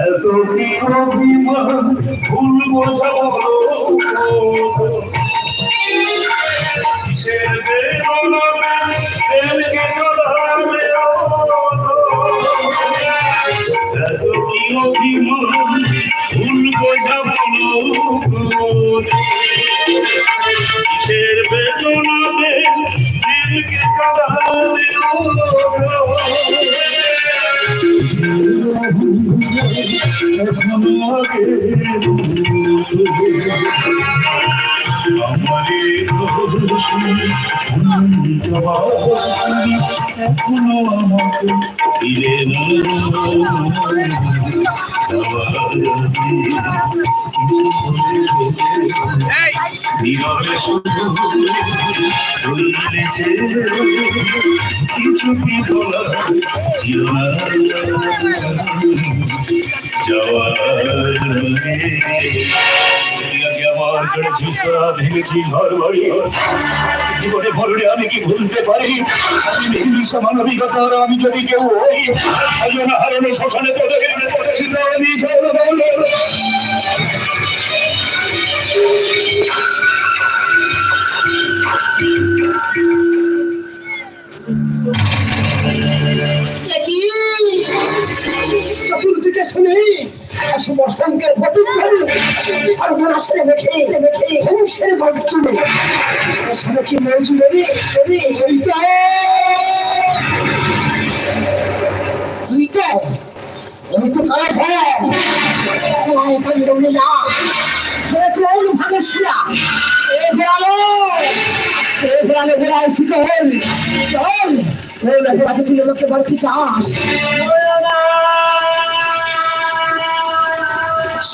এত কি অভিমান ভুল বোঝাবো কিসের এখনও আমাকে ফিরে কিছু কি বলা জীবনে ভরলে আমি কি ভুলতে পারি? আমি নির্দিষ্ট মানবিকতা আমি যদি কেউ হই হারানো শ্মশানে তোদের ছিল আমি চতুর্দিকে শুনি সমসংখ্যের প্রতিধ্বনি। সর্বনাশের মেখে মেখে ধ্বংসের গর্জনে আসলে কি মৌজ দেবী দেবী হইতে হইতে এই তো কাজ না। কোন ভাবে শিলা এ বেড়ালো এ বেড়ালো বেড়ায় শিখে হল। চল ওই রাতে রাতে তুই আমাকে বাড়তে চাস।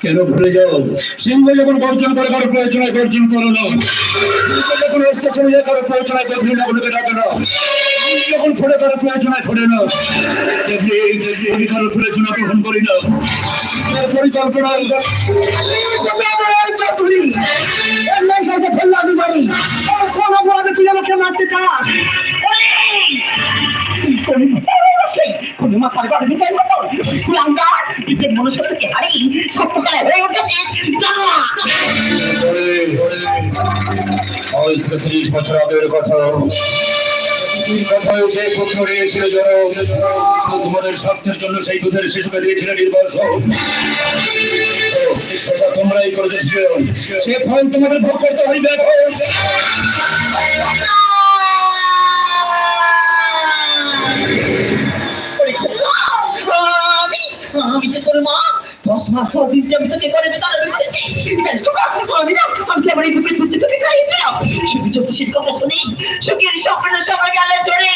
কেন ভুলে যাও সিংহ যখন গর্জন করে কারও প্রয়োজনে গর্জন করো না যখন স্টেশনে যায় কারও প্রয়োজনে গর্জন না বলে ডাকে না যখন ফোড়ে কারও প্রয়োজনে ফোড়ে না আমি কারও প্রয়োজনে গ্রহণ করি না পরিকল্পনা কোন কোন মাথার ঘরে ঢুকাই মতো কুলাঙ্গার বিপের মনুষ্য থেকে হারি সত্যকালে হয়ে উঠেছে জানা থেকে তিরিশ বছর আগের কথা। সেই তোমরাই করেছিল। সে ফল তোমাদের ভোগ করতে হইবে যে তোর মা? দশ মাস ধর দিন আমি তোকে করে বেতার কর না? আমি কেমন এই তুলতে তোকে কথা শুনি। স্বপ্ন সবাই গেলে চড়ে।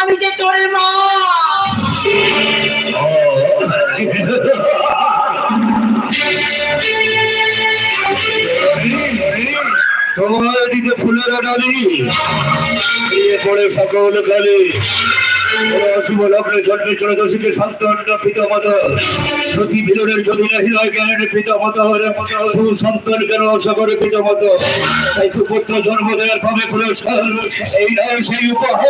আমি যে তোর মা। তোমার ফুলের ডালি দিয়ে পড়ে সকল কালে। অশুভ লগ্নে জন্মে ত্রয়োদশীকে সন্তান পিতা মাতা সতী বিলনের যদি নাহি নয় জ্ঞানের পিতা মাতা সেই উপহার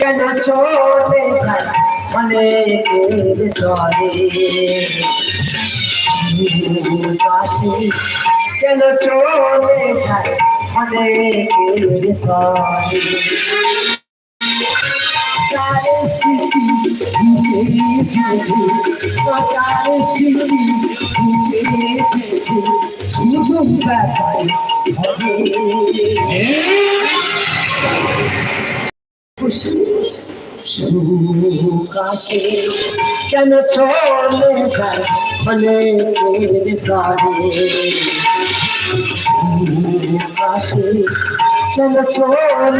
কেন চলে যায় অনেকের তরে কাছে কেন চলে যায় অনেকের তরে শুধু হবে সুকাশে কেন চমকার ফলে কারে সুকাশে কেন চমকার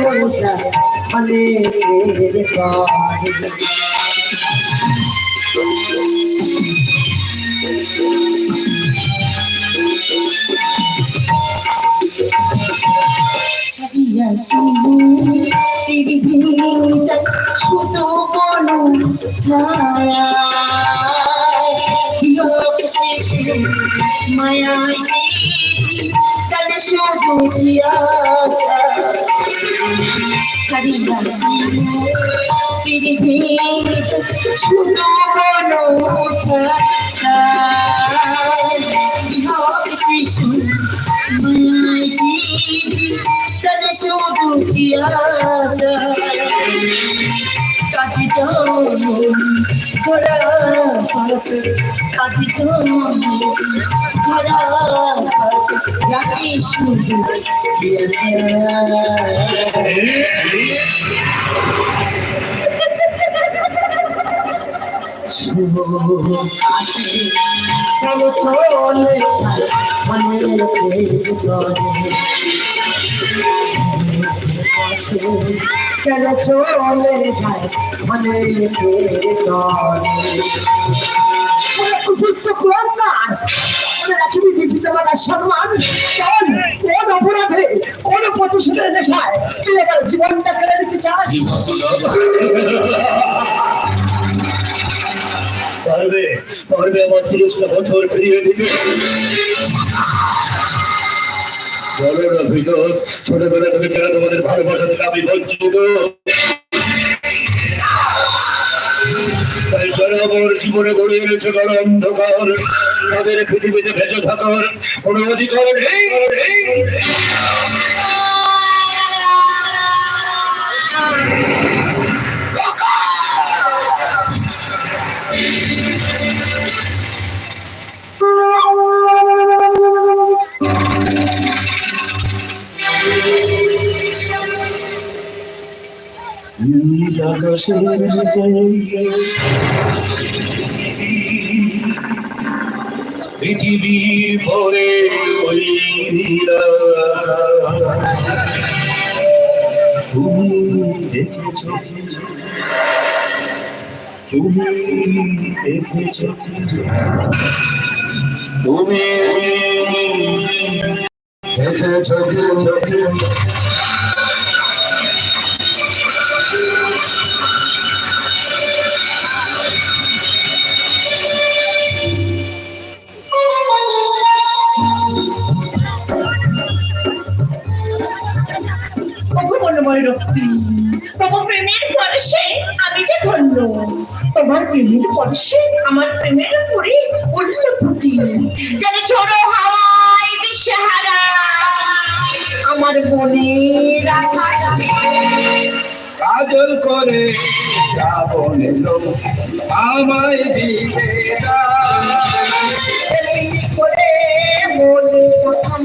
ফলে কারে Yes, you. জানে শুধু শুধু শুধু আশা কাটি পাতে কাটি পাতে জাতি শুধু আসে চলো করে চলো যায়? রাখবি সম্মান কোন? কোন অপরাধে? কোন প্রতিশোধের নেশায়? তুই এবার জীবনটা কেড়ে নিতে চাস? পারবে পারবে আমার তিরিশটা বছর ফিরিয়ে দিতে বলো না ভিতর ছোটবেলা থেকে কেন তোমাদের ভালোবাসা থেকে আমি বঞ্চিত। যারা আমার জীবনে গড়ে এনেছে কারও অন্ধকার, তাদের পৃথিবীতে ভেজে থাকার কোনো অধিকার নেই। পৃথিবী ভরে। তুমি দেখেছ কি? তুমি দেখেছ কি? তুমি দেখেছ কি তোমার প্রেমের পরশে আমি যে ধন্য। তোমার প্রেমের পরশে আমার প্রেমের উপরে উল্ল ফুটি। যেন ঝোড়ো হাওয়ায় দিশেহারা আমার মনে রাখা কাজল করে শ্রাবণ আমায় দিতে মনে কথা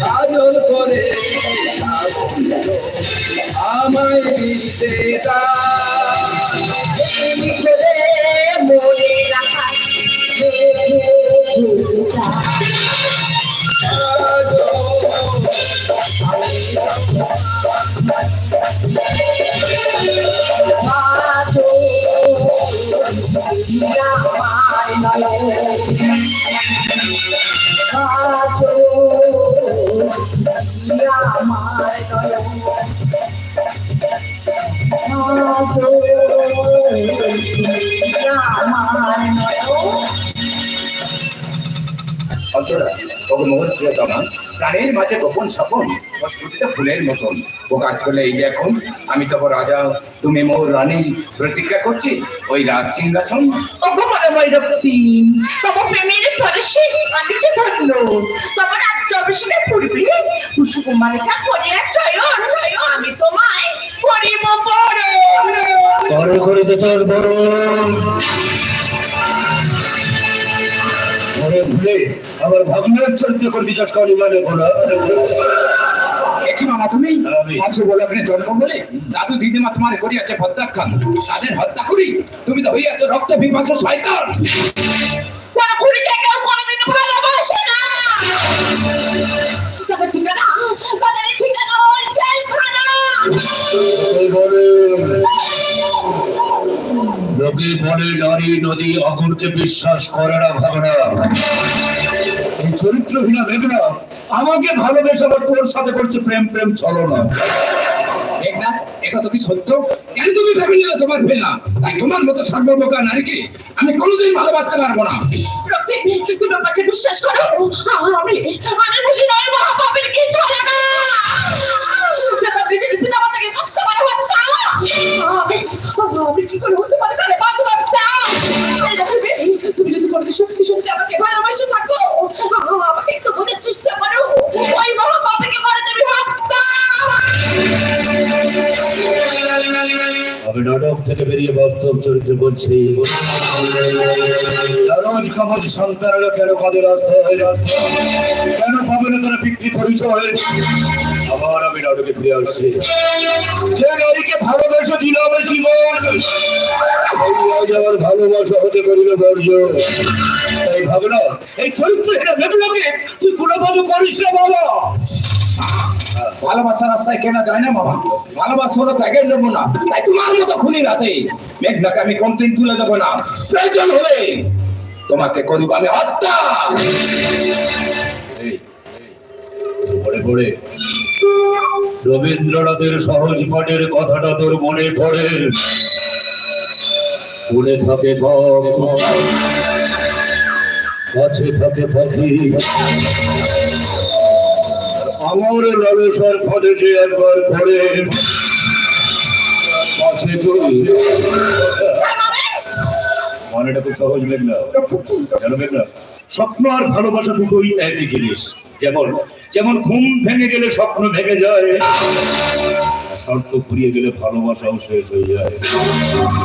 কাজল করে আমায় দিতে। প্রেমিক মোহন প্রাণের মাঝে গোপন স্বপন প্রস্ফুটিত ফুলের মতন। ও কাজ করলে এই যে এখন আমি তব রাজা তুমি মোর রানী। প্রতিজ্ঞা করছি ওই রাজ সিংহাসন। অগমনময় রক্তি তব প্রেমের পরশে আমি যে ধন্য। তব রাজ্য অভিষেকের পূর্বে কুসুকুমারিকা করিয়া চয়ন আমি তোমায় করিব বড় বড় করিতে চাস বড় ভুলে আমার ভাগ্নের চরিত্র করতে চাস কালী মানে বলা জন্ম বলে দাদু দিদিমা তোমার করিয়াছে তাদের হত্যা করি তুমি তো হইয়াছ রক্ত বিপাস শয়তান। কোন কেউ কোনোদিন ভালোবাসে না। তাদের ঠিকানা তাদের ঠিকানা ওই জেলখানা। এই বলে লোকে বলে নারী নদী অগুরকে বিশ্বাস করে না ভাবনা। চরিত্রহীনা মেঘনা আমাকে ভালোবেসে আবার তোর সাথে করছে প্রেম প্রেম চলো না এটা তুমি সত্য কেন তুমি তোমার তাই মতো আমি কোনোদিন ভালোবাসতে পারব না তুমি আমাকে বিশ্বাস করো আমি আমি বেরিয়ে বাস্তব চরিত্র সন্তানেরা কেন কাদের পরিচয় আবার যে ভালোবেসে হতে করিল বর্জ এই ভাবনা, এই চরিত্র এটা ভেবলাকে তুই কোনোভাবে করিস না বাবা। ভালোবাসা রাস্তায় কেনা যায় না বাবা। ভালোবাসা হলো ত্যাগের জন্য না তাই তোমার মতো খুনি রাতে মেঘনাকে আমি কোনদিন তুলে দেবো না। প্রয়োজন হলে তোমাকে করিব আমি হত্যা। পড়ে পড়ে রবীন্দ্রনাথের সহজ পাঠের কথাটা তোর মনে পড়ে? উড়ে থাকে কাছে থাকে পাখি। আমার লালসার ফাঁদে যে একবার তুই মানেটা স্বপ্ন আর ভালোবাসা দুটোই জিনিস। যেমন যেমন ঘুম ভেঙে গেলে স্বপ্ন ভেঙে যায় শর্ত ফুরিয়ে গেলে ভালোবাসাও শেষ হয়ে যায়।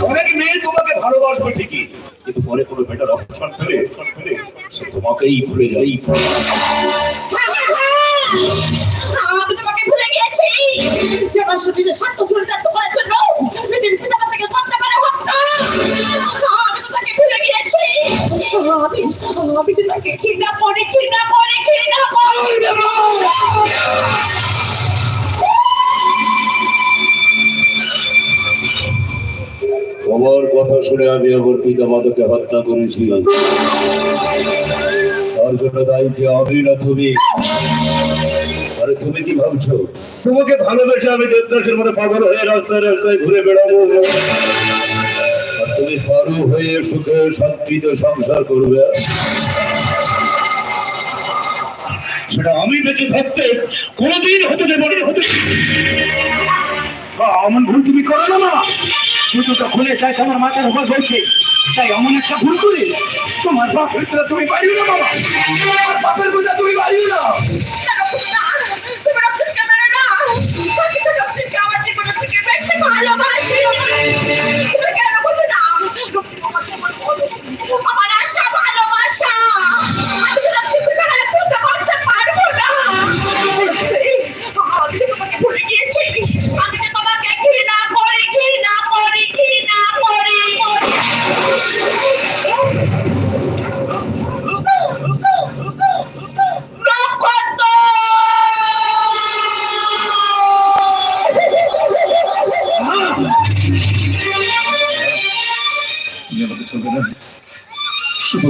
অনেক মেয়ে তোমাকে ভালোবাসবে ঠিকই, কিন্তু পরে কোনো বেটার অপশন পেলে সে তোমাকেই ভুলে যায় আমি তোমাকে ভুলে গিয়েছি। আমার শরীরে স্বার্থ চরিতার্থ তো তাকে ভুলে কথা শুনে আমি আমার পিতা মাতাকে হত্যা করেছিলাম। তার জন্য দায়ী কি আমি তুমি। আরে তুমি কি ভাবছ? তোমাকে ভালোবেসে আমি দেবদাসের মতো পাগল হয়ে রাস্তায় রাস্তায় ঘুরে বেড়াবো। আর তুমি পারু হয়ে সুখে শান্তিতে সংসার করবে। সেটা আমি বেঁচে থাকতে কোনোদিন হতে দেবো হতে অমন ভুল তুমি করো না মা। জুতোটা খুলে তাই তোমার মাথার উপর বলছে তাই এমন একটা ভুল করে তোমার বাপের বোঝা তুমি পারিও না, বাবা। তোমার বাপের বোঝা তুমি পারিও না। ভালোবাসা।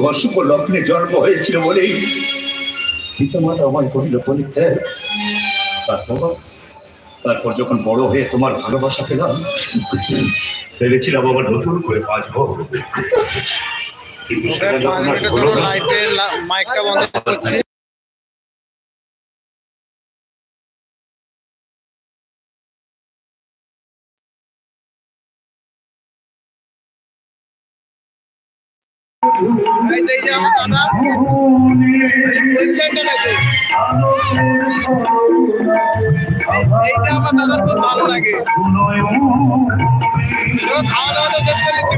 অশুভ লগ্নে জন্ম হয়েছিল বলেই পিতামাতা আমায় কহিল পরিত্যাগ তারপর? তারপর যখন বড় হয়ে তোমার ভালোবাসা পেলাম ভেবেছিলাম আবার নতুন করে বাঁচবো। মাইকটা বন্ধ করছি। এইটা আমার দাদার খুব ভালো লাগে। খাওয়া দাওয়াটা শেষ করেছি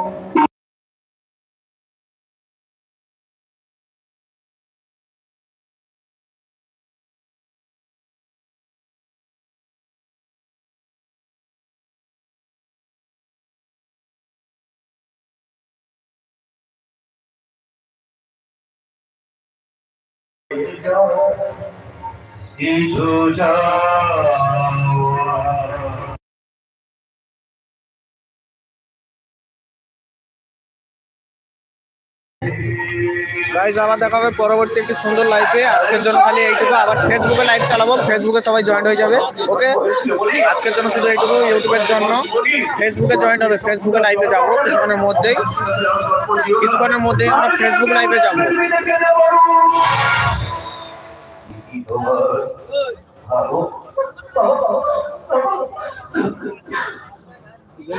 আবার দেখা হবে পরবর্তী একটি সুন্দর লাইভে আজকের জন্য খালি এইটুকু। আবার ফেসবুকে লাইভ চালাবো। ফেসবুকে সবাই জয়েন হয়ে যাবে ওকে আজকের জন্য শুধু এইটুকু ইউটিউবের জন্য। ফেসবুকে জয়েন হবে। ফেসবুকে লাইভে যাব কিছুক্ষণের মধ্যেই। কিছুক্ষণের মধ্যেই আমরা ফেসবুক লাইভে যাব। 하고